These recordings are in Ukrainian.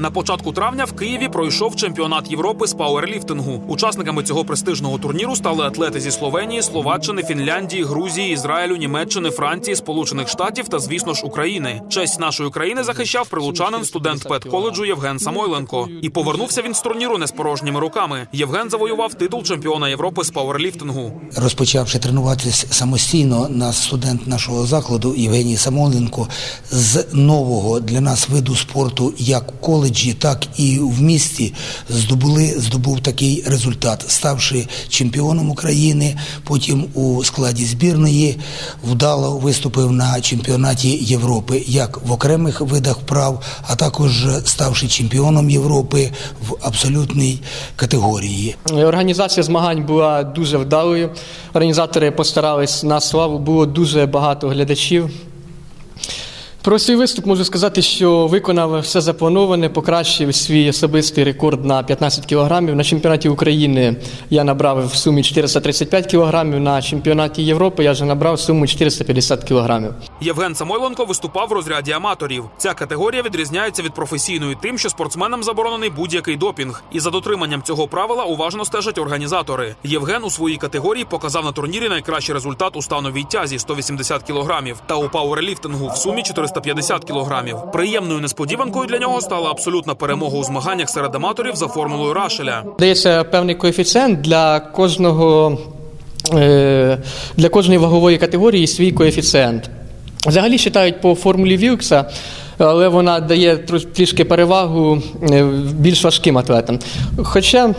На початку травня в Києві пройшов чемпіонат Європи з пауерліфтингу. Учасниками цього престижного турніру стали атлети зі Словенії, Словаччини, Фінляндії, Грузії, Ізраїлю, Німеччини, Франції, Сполучених Штатів та, звісно ж, України. Честь нашої країни захищав прилучанин, студент педколеджу Євген Самойленко. І повернувся він з турніру не з порожніми руками. Євген завоював титул чемпіона Європи з пауерліфтингу. Розпочавши тренуватися самостійно, наш студент нашого закладу Євгеній Самоленко з нового для нас виду спорту, як в коледжі, так і в місті, здобули здобув такий результат, ставши чемпіоном України. Потім у складі збірної вдало виступив на чемпіонаті Європи, як в окремих видах вправ, а також ставши чемпіоном Європи в абсолютній категорії. Організація змагань була дуже вдалою. Організатори постарались на славу, було дуже багато глядачів. Про свій виступ можу сказати, що виконав все заплановане, покращив свій особистий рекорд на 15 кілограмів. На чемпіонаті України я набрав в сумі 435 кілограмів, на чемпіонаті Європи я вже набрав суму 450 кілограмів. Євген Самойленко виступав в розряді аматорів. Ця категорія відрізняється від професійної тим, що спортсменам заборонений будь-який допінг. І за дотриманням цього правила уважно стежать організатори. Євген у своїй категорії показав на турнірі найкращий результат у становій тязі 180 кілограмів та у пауерліфтингу в сумі 450 кілограмів. Приємною несподіванкою для нього стала абсолютна перемога у змаганнях серед аматорів за формулою Рашеля. Дається певний коефіцієнт для кожного е, для кожної вагової категорії свій коефіцієнт. Взагалі вважають по формулі Вілкса, але вона дає трішки перевагу е, більш важким атлетам. Хоча,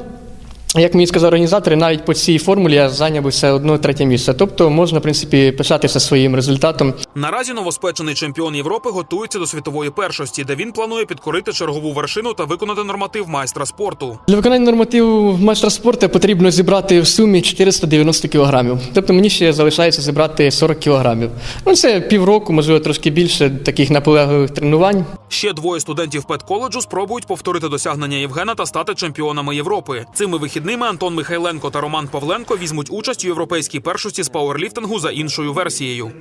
як мені сказали організатори, навіть по цій формулі я зайняв би все одно третє місце. Тобто можна, в принципі, пишатися своїм результатом. Наразі новоспечений чемпіон Європи готується до світової першості, де він планує підкорити чергову вершину та виконати норматив майстра спорту. Для виконання нормативу майстра спорту потрібно зібрати в сумі 490 кілограмів. Тобто мені ще залишається зібрати 40 кілограмів. Ну, це півроку, можливо, трошки більше таких наполегливих тренувань. Ще двоє студентів педколеджу спробують повторити досягнення Євгена та стати чемпіонами Європи. Цими вихідними Антон Михайленко та Роман Павленко візьмуть участь у європейській першості з пауерліфтингу за іншою версією.